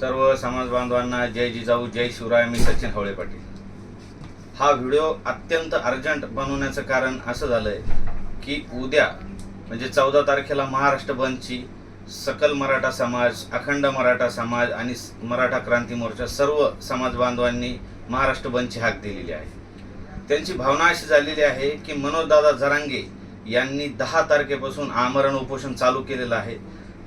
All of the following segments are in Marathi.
सर्व समाज बांधवांना जय जिजाऊ जय शिवराय मी सचिन हवळे पाटील. हा व्हिडिओ अत्यंत अर्जंट बनवण्याचं कारण असं झालंय की उद्या म्हणजे चौदा तारखेला महाराष्ट्र बंदची सकल मराठा समाज अखंड मराठा समाज आणि मराठा क्रांती मोर्चा सर्व समाज बांधवांनी महाराष्ट्र बंदची हाक दिलेली आहे. त्यांची भावना अशी झालेली आहे की मनोजदादा झरांगे यांनी दहा तारखेपासून आमरण उपोषण चालू केलेलं आहे.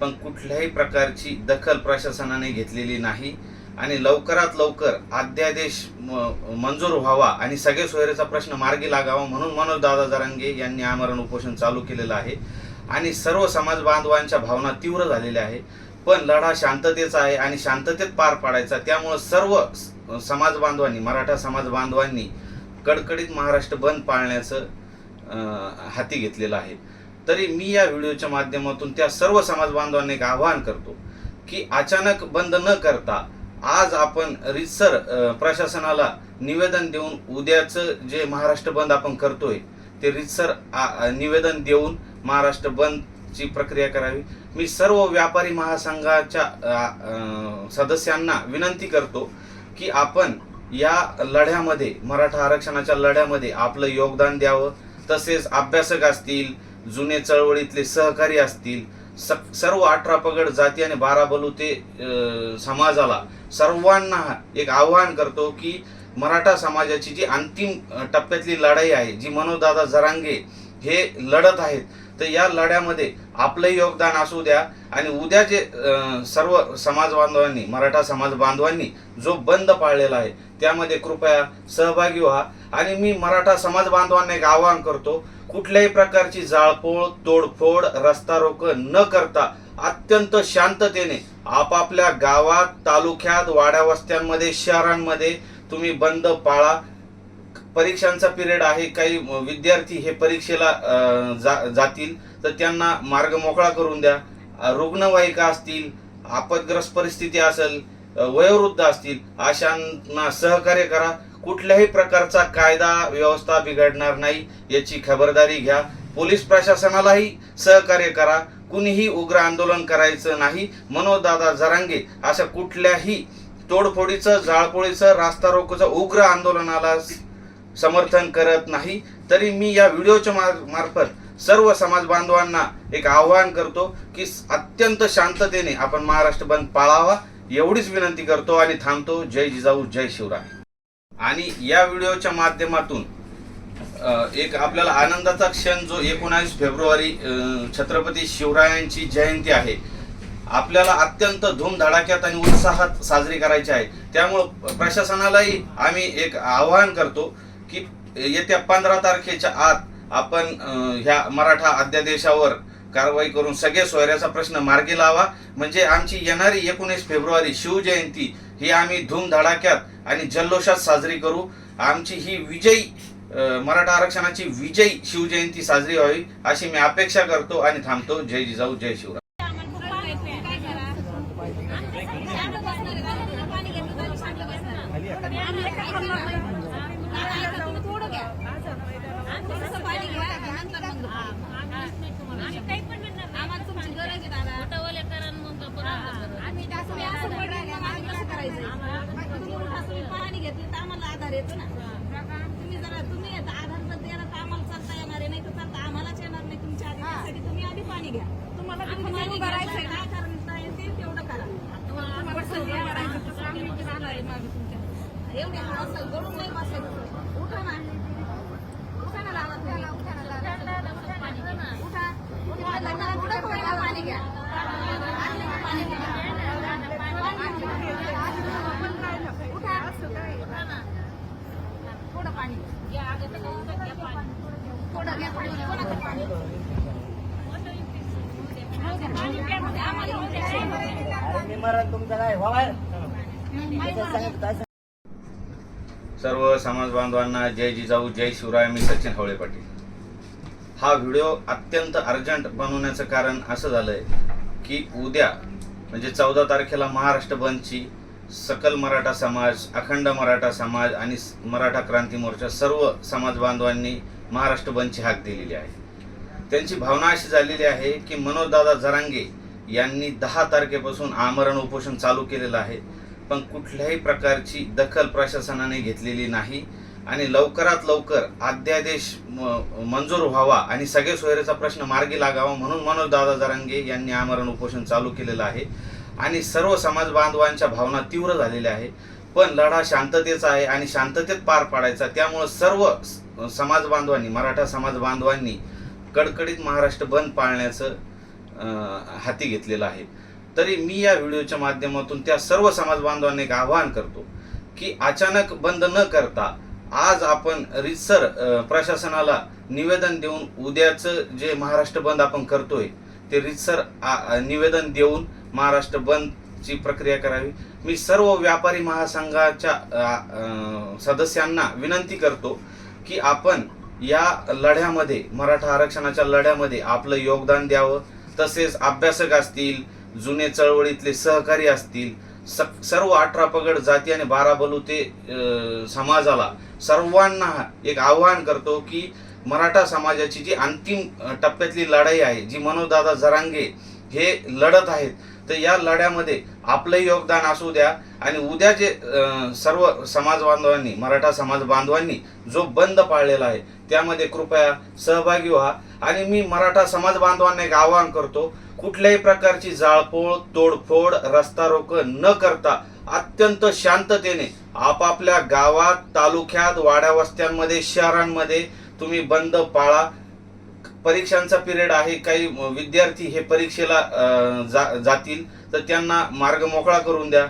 पण कुठल्याही प्रकारची दखल प्रशासनाने घेतलेली नाही. आणि लवकरात लवकर अध्यादेश म- मंजूर व्हावा आणि सगळे सोयरेचा प्रश्न मार्गी लागावा म्हणून मनोज दादा जरांगे यांनी आमरण उपोषण चालू केलेलं आहे. आणि सर्व समाज बांधवांच्या भावना तीव्र झालेल्या आहे. पण लढा शांततेचा आहे आणि शांततेत पार पाडायचा. त्यामुळं सर्व स- समाज बांधवांनी मराठा समाज बांधवांनी कडकडीत महाराष्ट्र बंद पाळण्याचं हाती घेतलेलं आहे. तरी मी या व्हिडिओच्या माध्यमातून त्या सर्व समाज बांधवांना एक आवाहन करतो की अचानक बंद न करता आज आपण रितसर प्रशासनाला निवेदन देऊन उद्याचं जे महाराष्ट्र बंद आपण करतोय ते रितसर आ- निवेदन देऊन महाराष्ट्र बंदची प्रक्रिया करावी. मी सर्व व्यापारी महासंघाच्या सदस्यांना विनंती करतो की आपण या लढ्यामध्ये मराठा आरक्षणाच्या लढ्यामध्ये आपलं योगदान द्यावं. तसेच अभ्यासक असतील जुने चळवळीतले सहकारी असतील स- सर्व अठरा पगड जाती आणि बारा बलुते समाजाला सर्वांना एक आवाहन करतो की मराठा समाजाची जी अंतिम टप्प्यातली लढाई आहे जी मनोदादा जरांगे हे लढत आहेत तर या लढ्यामध्ये आपलं योगदान असू द्या आणि उद्या जे सर्व समाज बांधवांनी मराठा समाज बांधवांनी जो बंद पाळलेला आहे त्यामध्ये कृपया सहभागी व्हा. आणि मी मराठा समाज बांधवांना एक आवाहन करतो कुठल्याही प्रकारची जाळपोळ तोडफोड रस्ता रोक न करता अत्यंत शांततेने आपापल्या गावात तालुक्यात वाड्या वस्त्यांमध्ये शहरांमध्ये तुम्ही बंद पाळा. परीक्षांचा पिरियड आहे काही विद्यार्थी हे परीक्षेला जा- जातील तर त्यांना मार्ग मोकळा करून द्या. रुग्णवाहिका असतील आपदग्रस्त परिस्थिती असेल वयोवृद्ध असतील अशांना सहकार्य करा. कुठल्याही प्रकारचा कायदा व्यवस्था बिघडणार नाही याची खबरदारी घ्या. पोलीस प्रशासनालाही सहकार्य करा. कुणीही उग्र आंदोलन करायचं नाही. मनोजदादा जरांगे अशा कुठल्याही तोडफोडीचं जाळपोळीचं रास्ता रोकोचं उग्र आंदोलनाला समर्थन करत नाही तरी मी या व्हिडिओच्या मार- मार्फत सर्व समाज बांधवांना एक आवाहन करतो की अत्यंत शांततेने आपण महाराष्ट्र बंद पाळावा एवढीच विनंती करतो आणि थांबतो. जय जिजाऊ जय शिवराय. आणि या व्हिडिओच्या माध्यमातून एक आपल्याला आनंदाचा क्षण जो एकोणावीस फेब्रुवारी छत्रपती शिवरायांची जयंती आहे आपल्याला अत्यंत धूमधडाक्यात आणि उत्साहात साजरी करायची आहे. त्यामुळं प्रशासनालाही आम्ही एक आवाहन करतो की येत्या पंधरा तारखेच्या आत आपण ह्या मराठा अध्यादेशावर कारवाई करून सगळे सोयऱ्याचा प्रश्न मार्गी लावा. म्हणजे आमची येणारी एकोणीस फेब्रुवारी शिवजयंती ही आम्ही धूमधडाक्यात आणि जल्लोषात साजरी करू. आमची ही विजयी मराठा आरक्षणाची विजयी शिवजयंती साजरी व्हावी अशी मी अपेक्षा करतो आणि थांबतो. जय जिजाऊ जय शिवराय. येतो ना. तुम्ही जरा तुम्ही आधार द्यायला तर आम्हाला चालता येणार आहे नाही तर चालता आम्हालाच येणार नाही तुमच्या आधी तुम्ही आधी पाणी घ्या. तुम्हाला पाणी भरायचं काय करता येते तेवढं करा. एवढे गळून नाही बसायचं. उठा ना. उठा ना लावा तुम्ही. उठा उठा लग्नाला पुढं पहिला पाणी घ्या पाणी घ्या उठा उठा ना थोडं पाणी घ्या थोडं घ्या पाणी कोणाचं पाणी आम्हाला येऊ द्या. निमरण तुमचं काय व्हावं नाही बरं. सर्व समाज बांधवांना जय जिजाऊ जय शिवराय मी सचिन हवळे पाटील. हा व्हिडिओ अत्यंत अर्जंट बनवण्याचं कारण असं झालंय की उद्या म्हणजे चौदा तारखेला महाराष्ट्र बंदची सकल मराठा समाज अखंड मराठा समाज आणि मराठा क्रांती मोर्चा सर्व समाज बांधवांनी महाराष्ट्र बंदची हाक दिलेली आहे. त्यांची भावना अशी झालेली आहे की मनोजदादा जरांगे यांनी दहा तारखेपासून आमरण उपोषण चालू केलेलं आहे. पण कुठल्याही प्रकारची दखल प्रशासनाने घेतलेली नाही. आणि लवकरात लवकर अध्यादेश म- मंजूर व्हावा आणि सगळे सोयरेचा प्रश्न मार्गी लागावा म्हणून मनोजदादा जरांगे यांनी आमरण उपोषण चालू केलेलं आहे. आणि सर्व समाज बांधवांच्या भावना तीव्र झालेल्या आहे. पण लढा शांततेचा आहे आणि शांततेत पार पाडायचा. त्यामुळं सर्व समाज बांधवांनी मराठा समाज बांधवांनी कडकडीत महाराष्ट्र बंद पाळण्याचं हाती घेतलेलं आहे. तरी मी या व्हिडिओच्या माध्यमातून त्या सर्व समाज बांधवांना एक आवाहन करतो की अचानक बंद न करता आज आपण रितसर प्रशासनाला निवेदन देऊन उद्याचं जे महाराष्ट्र बंद आपण करतोय ते रितसर निवेदन देऊन महाराष्ट्र बंदची प्रक्रिया करावी. मी सर्व व्यापारी महासंघाच्या सदस्यांना विनंती करतो की आपण या लढ्यामध्ये मराठा आरक्षणाच्या लढ्यामध्ये आपलं योगदान द्यावं. तसेच अभ्यासक असतील जुने चळवळीतले सहकारी असतील स- सर्व अठरा पगड जाती आणि बारा बलुते समाजाला सर्वांना एक आव्हान करतो की मराठा समाजाची जी अंतिम टप्प्यातली लढाई आहे जी मनोजदादा जरांगे हे लढत आहेत तर या लढ्यामध्ये आपलं योगदान असू द्या आणि उद्या जे सर्व समाज बांधवांनी मराठा समाज बांधवांनी जो बंद पाळलेला आहे त्यामध्ये कृपया सहभागी व्हा. आणि मी मराठा समाज बांधवांना एक आवाहन करतो कुठल्याही प्रकारची जाळपोळ तोडफोड रस्ता रोक न करता अत्यंत शांततेने आपापल्या गावात तालुक्यात वाड्या वस्त्यांमध्ये शहरांमध्ये तुम्ही बंद पाळा. परीक्षांचा पिरियड आहे काही विद्यार्थी हे परीक्षेला जा- जातील तर त्यांना मार्ग मोकळा करून द्या.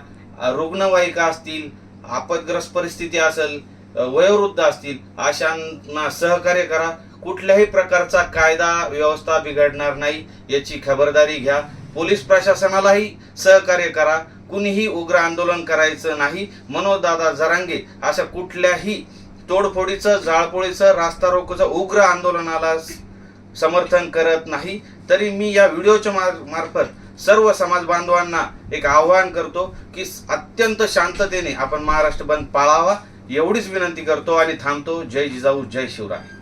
रुग्णवाहिका असतील आपदग्रस्त परिस्थिती असेल वयोवृद्ध असतील अशांना सहकार्य करा. कुठल्याही प्रकारचा कायदा व्यवस्था बिघडणार नाही याची खबरदारी घ्या. पोलीस प्रशासनालाही सहकार्य करा. कुणीही उग्र आंदोलन करायचं नाही. मनोजदादा जरांगे अशा कुठल्याही तोडफोडीचं जाळपोळीचं रास्ता रोकोचं उग्र आंदोलनाला समर्थन करत नाही तरी मी या व्हिडिओच्या मार- मार्फत सर्व समाज बांधवांना एक आवाहन करतो की अत्यंत शांततेने आपण महाराष्ट्र बंद पाळावा एवढीच विनंती करतो आणि थांबतो. जय जिजाऊ जय शिवराय.